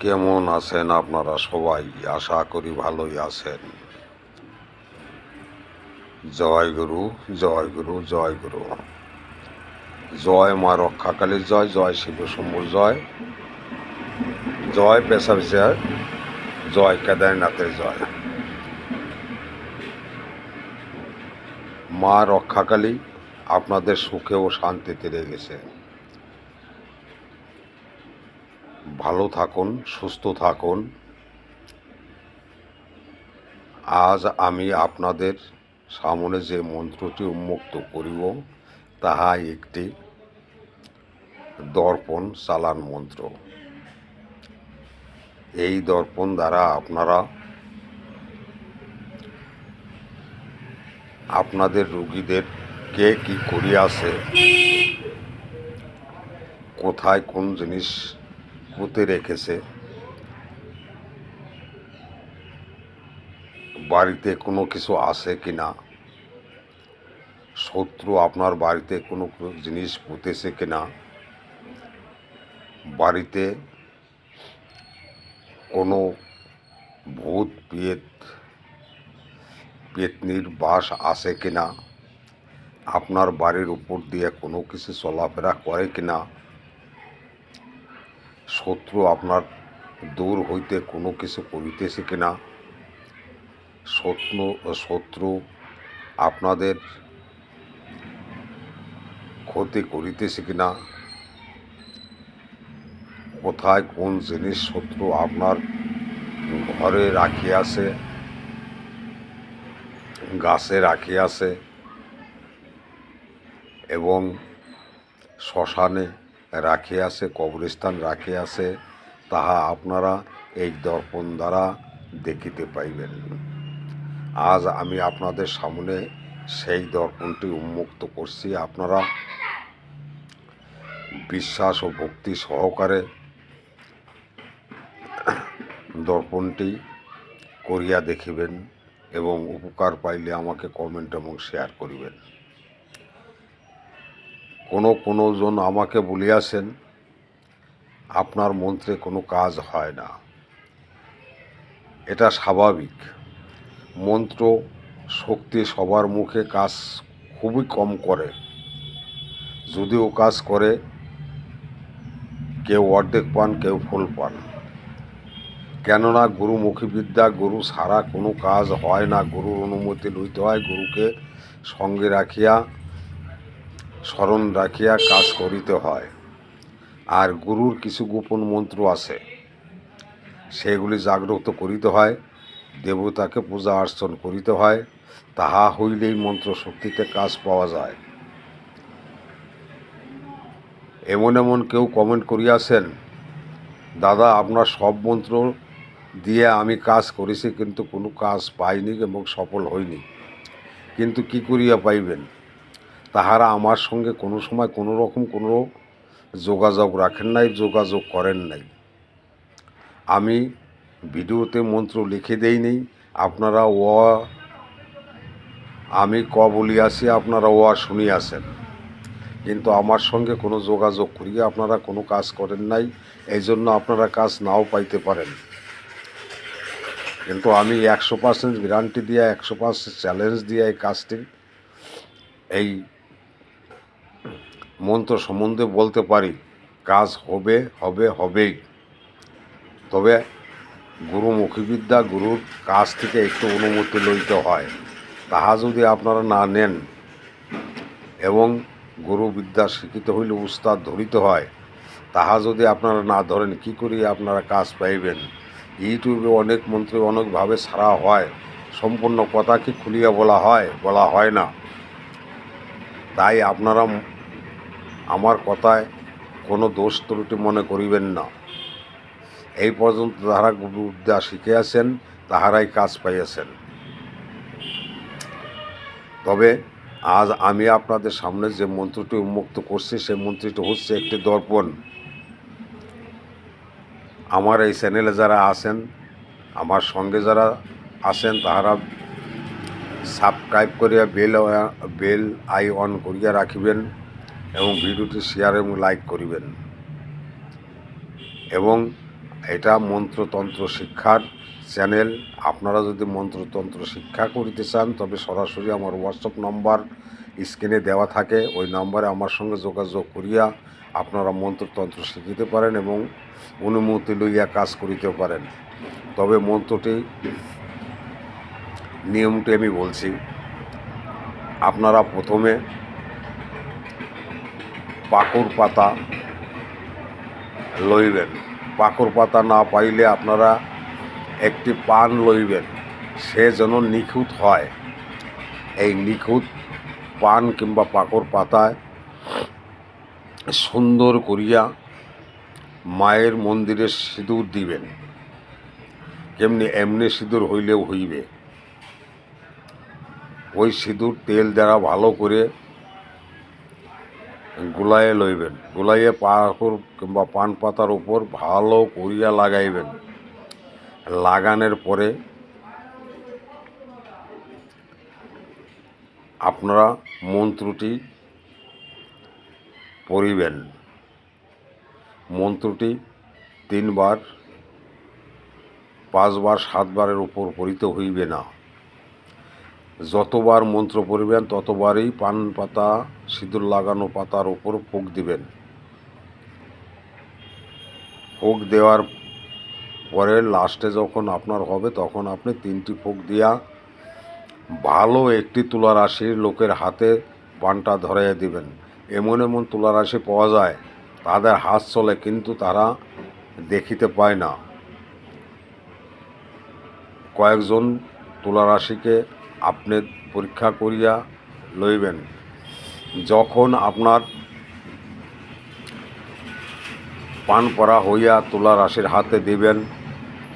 কেমন আছেন আপনারা সবাই? আশা করি ভালোই আছেন। জয় গুরু জয় গুরু জয় গুরু। জয় মা রক্ষাকালীর জয় জয় শিব শম্ভুর জয়। জয় পেশাবিষয় জয় কেদারনাথের জয়। মা রক্ষাকালী আপনাদের সুখে ও শান্তিতে রেখেছে। ভালো থাকুন, সুস্থ থাকুন। আজ আমি আপনাদের সামনে যে মন্ত্রটি উন্মুক্ত করিব, তাহা একটি দর্পণ চালান মন্ত্র। এই দর্পণ দ্বারা আপনারা আপনাদের রুগীদের কে কি করিয়াছে, কোথায় কোন জিনিস পুঁতে রেখেছে। বাড়িতে কোনো কিছু আছে কি না? শত্রু আপনার বাড়িতে কোনো জিনিস পুঁতেছে কি না? বাড়িতে কোনো ভূত পেত পেতনির বাস আছে কি না? আপনার বাড়ির উপর দিয়ে কোনো কিছু চলাফেরা করে কি না? শত্রু আপনার দূর হইতে কোনো কিছু করিতেছে কিনা? শত্রু শত্রু আপনাদের ক্ষতি করিতেছে কিনা? কোথায় কোন জিনিস শত্রু আপনার ঘরে রাখিয়াছে, গাছে রাখিয়াছে এবং শ্মশানে রাখিয়াছে কবরস্থান রাখিয়াছে তাহা আপনারা এই দর্পণ দ্বারা দেখিতে পাইবেন। আজ আমি আপনাদের সামনে সেই দর্পণটি উন্মুক্ত করছি। আপনারা বিশ্বাস ও ভক্তি সহকারে দর্পণটি করিয়া দেখিবেন এবং উপকার পাইলে আমাকে কমেন্ট এবং শেয়ার করিবেন। কোনো কোনো জন আমাকে বলিয়াছেন, আপনার মন্ত্রে কোনো কাজ হয় না। এটা স্বাভাবিক। মন্ত্র শক্তি সবার মুখে কাজ খুবই কম করে। যদিও কাজ করে, কেউ অর্ধেক পান, কেউ ফুল পান। কেননা গুরুমুখী বিদ্যা, গুরু ছাড়া কোনো কাজ হয় না। গুরুর অনুমতি লইতে হয়, গুরুকে সঙ্গে রাখিয়া স্মরণ রাখিয়া কাজ করিতে হয়। আর গুরুর কিছু গোপন মন্ত্র আছে। সেগুলি জাগ্রত করিতে হয়, দেবতাকে পূজা অর্চন করিতে হয়, তাহা হইলেই মন্ত্র শক্তিতে কাজ পাওয়া যায়। এমন এমন কেউ কমেন্ট করিয়াছেন, দাদা, আপনার সব মন্ত্র দিয়ে আমি কাজ করেছি, কিন্তু কোনো কাজ পাইনি এবং সফল হইনি। কিন্তু কি করিয়া পাইবেন? তাহারা আমার সঙ্গে কোনো সময় কোনো রকম কোনো যোগাযোগ রাখেন নাই, যোগাযোগ করেন নাই। আমি ভিডিওতে মন্ত্র লিখে দেই নেই, আপনারা ও, আমি ক বলিয়াছি, আপনারা ও শুনিয়াছেন। কিন্তু আমার সঙ্গে কোনো যোগাযোগ করিয়া আপনারা কোনো কাজ করেন নাই এই জন্য আপনারা কাজ নাও পাইতে পারেন। কিন্তু আমি একশো পার্সেন্ট গ্যারান্টি দিয়ে, একশো পার্সেন্ট চ্যালেঞ্জ দিয়ে এই কাজটি, এই মন্ত্র সম্বন্ধে বলতে পারি, কাজ হবে হবে, হবেই। তবে গুরুমুখী বিদ্যা, গুরুর কাছ থেকে একটু অনুমতি লইতে হয়। তাহা যদি আপনারা না নেন এবং গুরু বিদ্যা শিখিত হইলে উস্তাদ ধরিতে হয়, তাহা যদি আপনারা না ধরেন, কি করি আপনারা কাজ পাইবেন? ইউটিউবে অনেক মন্ত্রী অনেকভাবে ছাড়া হয়, সম্পূর্ণ কথা কি খুলিয়া বলা হয় বলা হয় না। তাই আপনারা আমার কথায় কোনো দোষ ত্রুটি মনে করিবেন না। এই পর্যন্ত যারা গুরুবিদ্যা শিখিয়াছেন তাহারাই কাজ পাইয়াছেন। তবে আজ আমি আপনাদের সামনে যে মন্ত্রটি উন্মুক্ত করছি, সেই মন্ত্রটি হচ্ছে একটি দর্পণ। আমার এই চ্যানেলে যারা আছেন, আমার সঙ্গে যারা আছেন, তাহারা সাবস্ক্রাইব করিয়া বেল বেল আই অন করিয়া রাখিবেন। এবং ভিডিওটি শেয়ার এবং লাইক করিবেন। এবং এটা মন্ত্রতন্ত্র শিক্ষার চ্যানেল আপনারা যদি মন্ত্রতন্ত্র শিক্ষা করিতে চান, তবে সরাসরি আমার হোয়াটসঅ্যাপ নম্বর স্ক্রিনে দেওয়া থাকে। ওই নম্বরে আমার সঙ্গে যোগাযোগ করিয়া আপনারা মন্ত্রতন্ত্র শিখিতে পারেন এবং অনুমতি লইয়া কাজ করিতে পারেন। তবে মন্ত্রটি, নিয়মটি আমি বলছি, আপনারা প্রথমে পাকুর পাতা লইবেন। পাকুর পাতা না পাইলে আপনারা একটি পান লইবেন। সে যেন নিখুঁত হয়। এই নিখুঁত পান কিংবা পাকর পাতায় সুন্দর করিয়া মায়ের মন্দিরে সিঁদুর দিবেন। কেমনি এমনি সিঁদুর হইলেও হইবে। ওই সিঁদুর তেল দ্বারা ভালো করে গুলাইয়ে লইবেন গুলাইয়ে পাকর কিংবা পান পাতার উপর ভালো করিয়া লাগাইবেন। লাগানোর পরে আপনারা মন্ত্রটি পড়িবেন। মন্ত্রটি তিনবার, পাঁচবার, সাতবারের উপর পড়িতে হইবে না। যতবার মন্ত্র পড়িবেন, ততবারই পান পাতা, সিঁদুর লাগানো পাতার উপর ফুক দিবেন। ফুক দেওয়ার পরে লাস্টে যখন আপনার হবে, তখন আপনি তিনটি ফুক দিয়া ভালো একটি তুলা রাশির লোকের হাতে পানটা ধরাইয়া দিবেন। এমন এমন তুলা রাশি পাওয়া যায়, তাদের হাত চলে কিন্তু তারা দেখিতে পায় না। কয়েকজন তুলা রাশিকে আপনি পরীক্ষা করিয়া লইবেন। যখন আপনার পান পরা হইয়া তুলা রাশির হাতে দিবেন,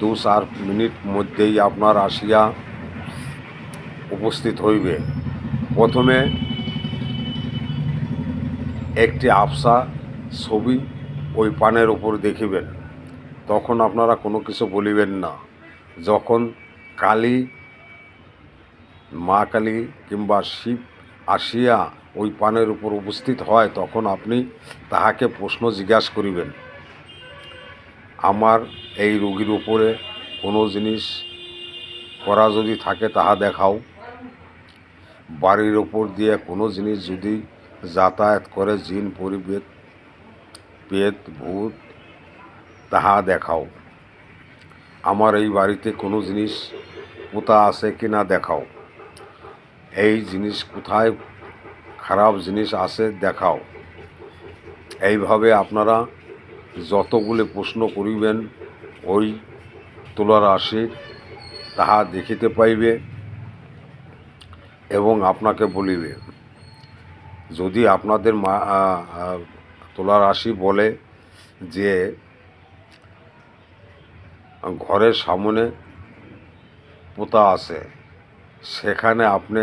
দু চার মিনিট মধ্যেই আপনার আসিয়া উপস্থিত হইবে। প্রথমে একটি আফসা ছবি ওই পানের উপর দেখিবেন। তখন আপনারা কোনো কিছু বলিবেন না। যখন কালী মা কালী কিংবা শিব আসিয়া ওই পানের উপর উপস্থিত হয়, তখন আপনি তাহাকে প্রশ্ন জিজ্ঞাসা করিবেন, আমার এই রোগীর উপরে কোনো জিনিস করা যদি থাকে তাহা দেখাও। বাড়ির ওপর দিয়ে কোনো জিনিস যদি যাতায়াত করে, জিন পরিবেদ পেত ভূত, তাহা দেখাও। আমার এই বাড়িতে কোনো জিনিস পোতা আছে কি না দেখাও। এই জিনিস কোথায় খারাপ জিনিস আছে দেখাও। এইভাবে আপনারা যতগুলি প্রশ্ন করিবেন, ওই তুলার রাশির তাহা দেখিতে পাইবে এবং আপনাকে বলিবে। যদি আপনাদের মা তুলা রাশি বলে যে, ঘরের সামনে পোতা আছে সেখানে আপনি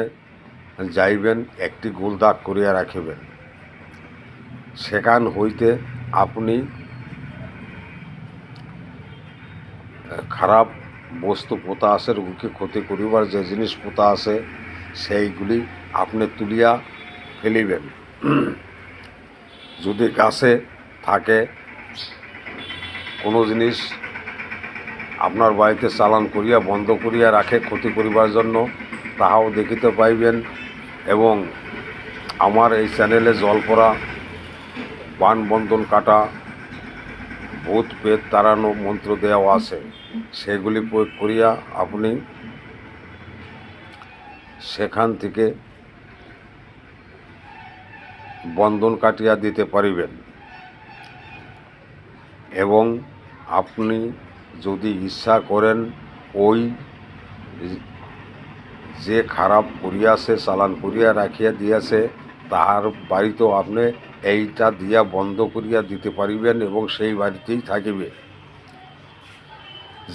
যাইবেন, একটি গোল দাগ করিয়া রাখিবেন। সেখান হইতে আপনি খারাপ বস্তু পোতা আছে, রোগীকে ক্ষতি করিবার যে জিনিস পোতা আছে, সেইগুলি আপনি তুলিয়া ফেলিবেন। যদি গাছে থাকে কোনো জিনিস আপনার বাড়িতে চালান করিয়া, বন্ধ করিয়া রাখে ক্ষতি করিবার জন্য তাহাও দেখিতে পাইবেন এবং আমার এই চ্যানেলে জল পড়া বান বন্ধন কাটা, ভূত পেট তাড়ানো মন্ত্র দেওয়া আছে। সেগুলি প্রয়োগ করিয়া আপনি সেখান থেকে বন্ধন কাটিয়া দিতে পারিবেন। এবং আপনি যদি ইচ্ছা করেন ওই যে খারাপ করিয়াছে, চালান করিয়া রাখিয়া দিয়াছে, তাহার বাড়িতেও আপনি এইটা দিয়া বন্ধ করিয়া দিতে পারিবেন এবং সেই বাড়িতেই থাকিবে।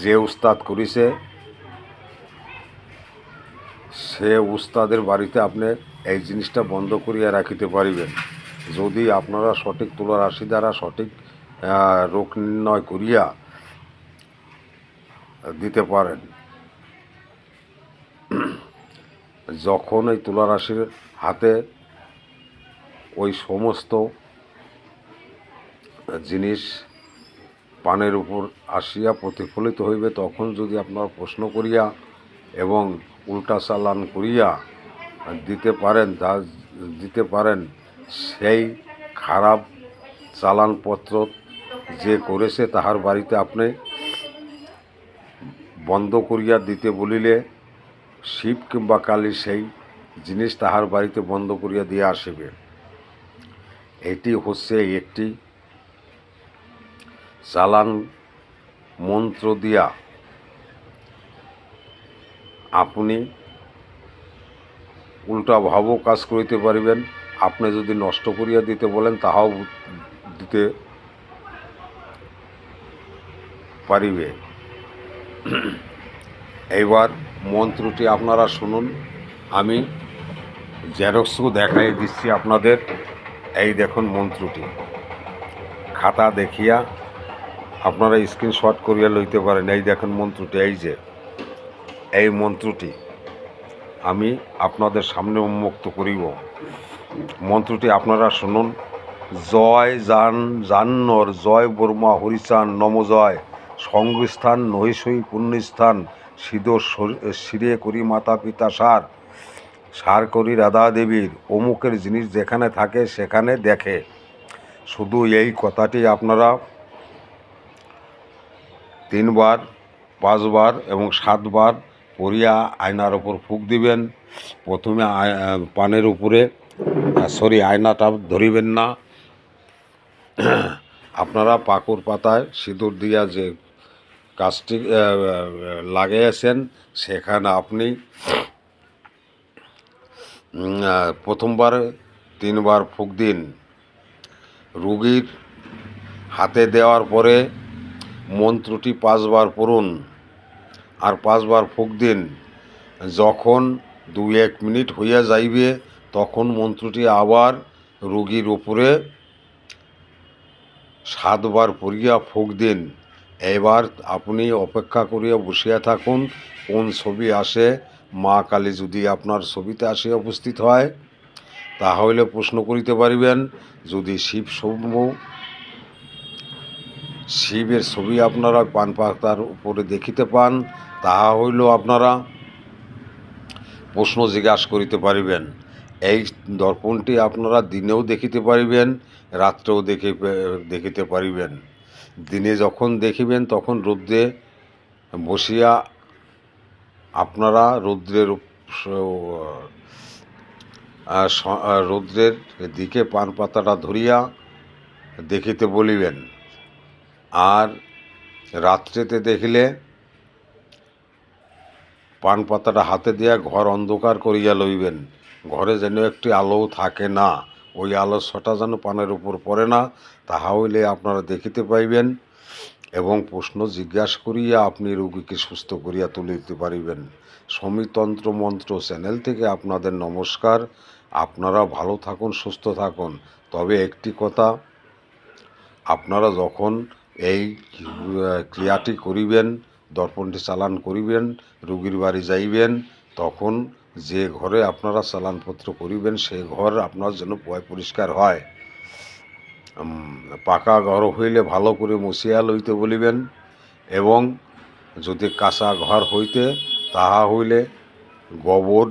যে উস্তাদ করিছে, সে উস্তাদের বাড়িতে আপনি এই জিনিসটা বন্ধ করিয়া রাখিতে পারিবেন। যদি আপনারা সঠিক তুলা রাশি দ্বারা সঠিক রোগ নির্ণয় করিয়া দিতে পারেন। যখন এই তুলা রাশির হাতে ওই সমস্ত জিনিস পানের উপর আসিয়া প্রতিফলিত হইবে, তখন যদি আপনার প্রশ্ন করিয়া এবং উল্টা চালান করিয়া দিতে পারেন, তা দিতে পারেন, সেই খারাপ চালানপত্র যে করেছে তাহার বাড়িতে আপনি বন্ধ করিয়া দিতে বলিলে শিব কিংবা কালী সেই জিনিস তাহার বাড়িতে বন্ধ করিয়া দিয়ে আসিবে। এটি হচ্ছে একটি চালান মন্ত্র দিয়া আপনি উল্টা ভাবও কাজ করিতে পারিবেন। আপনি যদি নষ্ট করিয়া দিতে বলেন, তাহাও দিতে পারিবে। এইবার মন্ত্রটি আপনারা শুনুন। আমি জেরক্সও দেখাই দিচ্ছি আপনাদের। এই দেখুন মন্ত্রটি। খাতা দেখিয়া আপনারা স্ক্রিনশট করিয়া লইতে পারেন। এই দেখুন মন্ত্রটি, এই যে, এই মন্ত্রটি আমি আপনাদের সামনে উন্মুক্ত করিব। মন্ত্রটি আপনারা শুনুন। জয় জান, জান্নর, জয় বর্মা, হরিচান, নম জয়। সঙ্গস্থান নহিসই পুণ্যস্থান সিদোর শিরে করি মাতা পিতা সার। সার করি রাধা দেবীর। অমুকের জিনিস যেখানে থাকে সেখানে দেখে। শুধু এই কথাটি আপনারা তিনবার, পাঁচবার এবং সাতবার পরিয়া আয়নার ওপর ফুক দিবেন। প্রথমে পানের উপরে সরি, আয়নাটা ধরিবেন না। আপনারা পাকুর পাতায় সিঁদুর দিয়া যে কাজটি আহ, লাগিয়েছেন সেখানে আপনি প্রথমবার তিনবার ফুক দিন। রুগীর হাতে দেওয়ার পরে মন্ত্রটি পাঁচবার পড়ুন আর পাঁচবার ফুক দিন। যখন দুই এক মিনিট হইয়া যাইবে তখন মন্ত্রটি আবার রুগীর উপরে সাতবার পড়িয়া ফুক দিন। এবার আপনি অপেক্ষা করিয়া বসিয়া থাকুন, কোন ছবি আসে, মা কালী যদি আপনার ছবিতে আসিয়া উপস্থিত হয়, তাহলে প্রশ্ন করিতে পারিবেন, যদি শিব সমূহ শিবের ছবি আপনারা পান পাতার উপরে দেখিতে পান, তাহা হইল আপনারা প্রশ্ন জিজ্ঞাসা করিতে পারিবেন। এই দর্পণটি আপনারা দিনেও দেখিতে পারিবেন, রাত্রেও দেখি দেখিতে পারিবেন। দিনে যখন দেখিবেন, তখন রৌদ্রে বসিয়া আপনারা রৌদ্রের রৌদ্রের দিকে পান পাতাটা ধরিয়া দেখিতে বলিবেন। আর রাত্রেতে দেখিলে পান পাতাটা হাতে দিয়া ঘর অন্ধকার করিয়া লইবেন। ঘরে যেন একটি আলো থাকে না, ওই আলো ছটা যেন পানের উপর পড়ে না তাহা হইলে আপনারা দেখিতে পাইবেন এবং প্রশ্ন জিজ্ঞাসা করিয়া আপনি রোগীকে সুস্থ করিয়া তুলিতে পারিবেন। সমিতন্ত্র মন্ত্র চ্যানেল থেকে আপনাদের নমস্কার। আপনারা ভালো থাকুন, সুস্থ থাকুন। তবে একটি কথা, আপনারা যখন এই ক্রিয়াটি করিবেন, দর্পণটি চালান করিবেন, রুগীর বাড়ি যাইবেন, তখন যে ঘরে আপনারা চালানপত্র করিবেন সেই ঘর আপনার যেন পয় পরিষ্কার হয়। পাকা ঘর হইলে ভালো করে মুছিয়া লইতে বলিবেন এবং যদি কাঁচা ঘর হইতে, তাহা হইলে গোবর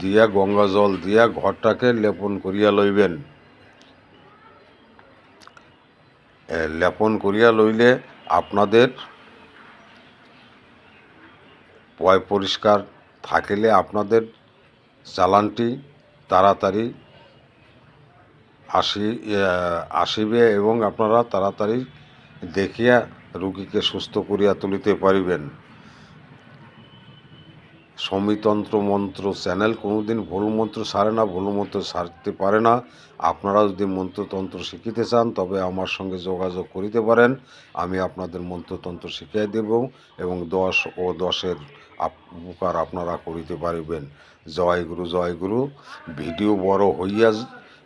দিয়া, গঙ্গা জল দিয়া ঘরটাকে লেপন করিয়া লইবেন। লেপন করিয়া লইলে আপনাদের পয় পরিষ্কার থাকিলে আপনাদের চালানটি তাড়াতাড়ি আসি আসিবে এবং আপনারা তাড়াতাড়ি দেখিয়া রুগীকে সুস্থ করিয়া তুলিতে পারিবেন। সমিতন্ত্র মন্ত্র চ্যানেল কোনোদিন ভুল মন্ত্র সারে না, ভুল মন্ত্র সারতে পারে না। আপনারা যদি মন্ত্রতন্ত্র শিখিতে চান, তবে আমার সঙ্গে যোগাযোগ করিতে পারেন। আমি আপনাদের মন্ত্রতন্ত্র শিখিয়ে দেব এবং দশ ও দশের উপকার আপনারা করিতে পারিবেন। জয় গুরু জয় গুরু। ভিডিও বড় হইয়া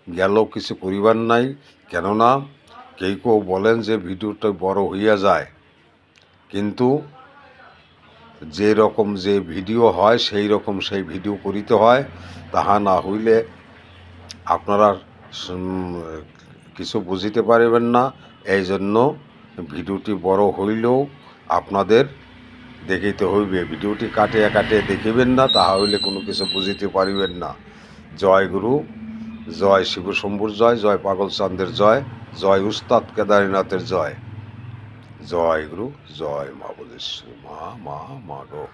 গেল কিছু করিবার নাই, কেননা কেউ কেউ বলেন যে ভিডিওটা বড় হইয়া যায়। কিন্তু যে রকম যে ভিডিও হয়, সেই রকম সেই ভিডিও করিতে হয়, তাহা না হইলে আপনারা কিছু বুঝিতে পারিবেন না। এই জন্য ভিডিওটি বড় হইলেও আপনাদের দেখিতে হইবে। ভিডিওটি কাটিয়া কাটিয়া দেখিবেন না, তাহা হইলে কোনো কিছু বুঝিতে পারিবেন না। জয় গুরু। জয় শিব শম্ভুর জয় জয় পাগল চান্দের জয় জয় উস্তাদ কেদারনাথের জয়। জয় গুরু, জয় মা বলেশ্বরী মা মা মা গো।